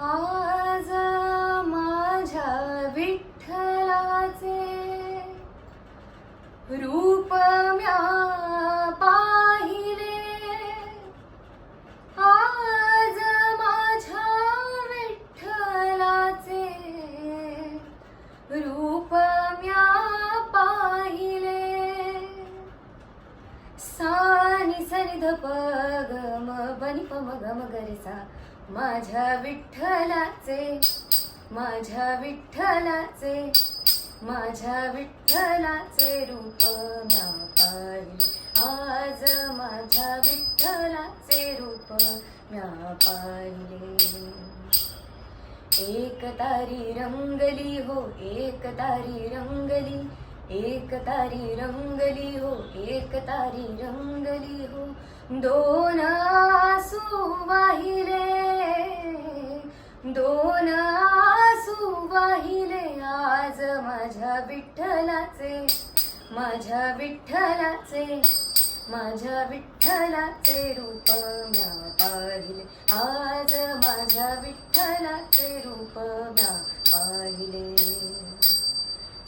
आज माझ्या विठ्ठलाचे रूप म्या पाहिले. आज माझ्या विठ्ठलाचे रूप म्या पाहिले. सानी सनि ध प ग म माझ्या विठ्ठलाचे माझ्या विठ्ठलाचे माझ्या विठ्ठलाचे रूप म्या पाहिले. आज माझ्या विठ्ठलाचे रूप म्या पाहिले. एक तारी रंगली हो एक तारी रंगली एक तारी रंगली हो एक तारी रंगली हो. दोन आसू वाहिले दोन आसू वाहिले आज माझ्या विठ्ठलाचे माझ्या विठ्ठलाचे माझ्या विठ्ठलाचे रूप म्या पाहिले. आज माझ्या विठ्ठलाचे रूप म्या पाहिले.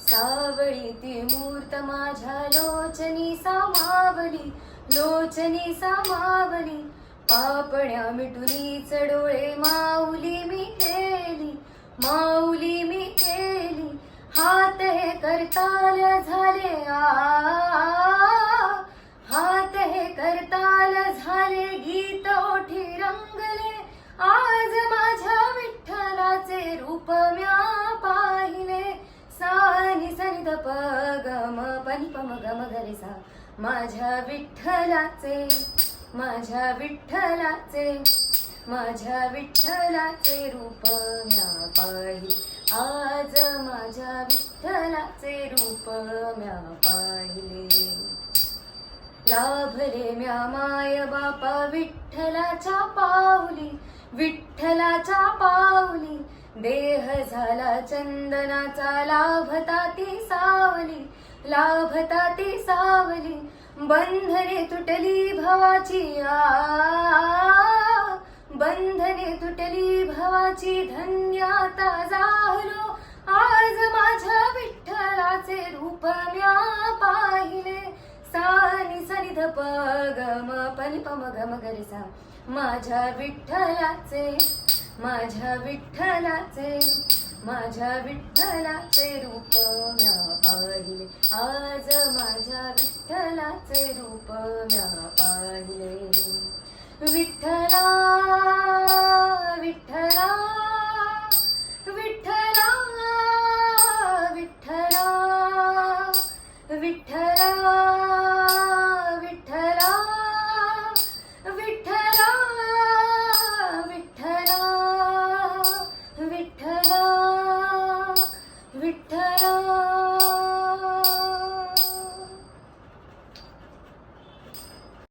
सावळी ती मूर्त माझ्या लोचनी सामावली लोचनी सामावली पापण्या मिटुनीच डोळे माऊली मी केली माऊली मी केली. हात हे करताल झाले आ हात हे करताल झाले गीत ओठी रंगले. आज माझ्या विठ्ठलाचे रूप म्या पाहिले. सानी सनि पगम प गम म सा माझ्या विठ्ठलाचे माझ्या विठ्ठलाचे माझ्या विठ्ठलाचे रूप म्या पाहिले आज माझ्या विठ्ठलाचे रूप म्या पाहिले. लाभले म्या माय बापा विठ्ठलाच्या पावली विठ्ठलाच्या पावली. देह झाला चंदनाचा लाभता ती सावली लाभता ती सावली. बंधने तुटली भवाची आ बंधने तुटली भवाची धन्यता झालो आज माझ्या विठ्ठलाचे रूप म्या पाहिले. सानी सनि पगम प ग म माझ्या विठ्ठलाचे माझ्या विठ्ठलाचे. माझ्या विठ्ठलाचे रूप म्या पाहिले. आज माझ्या विठ्ठलाचे रूप म्या पाहिले. विठ्ठला!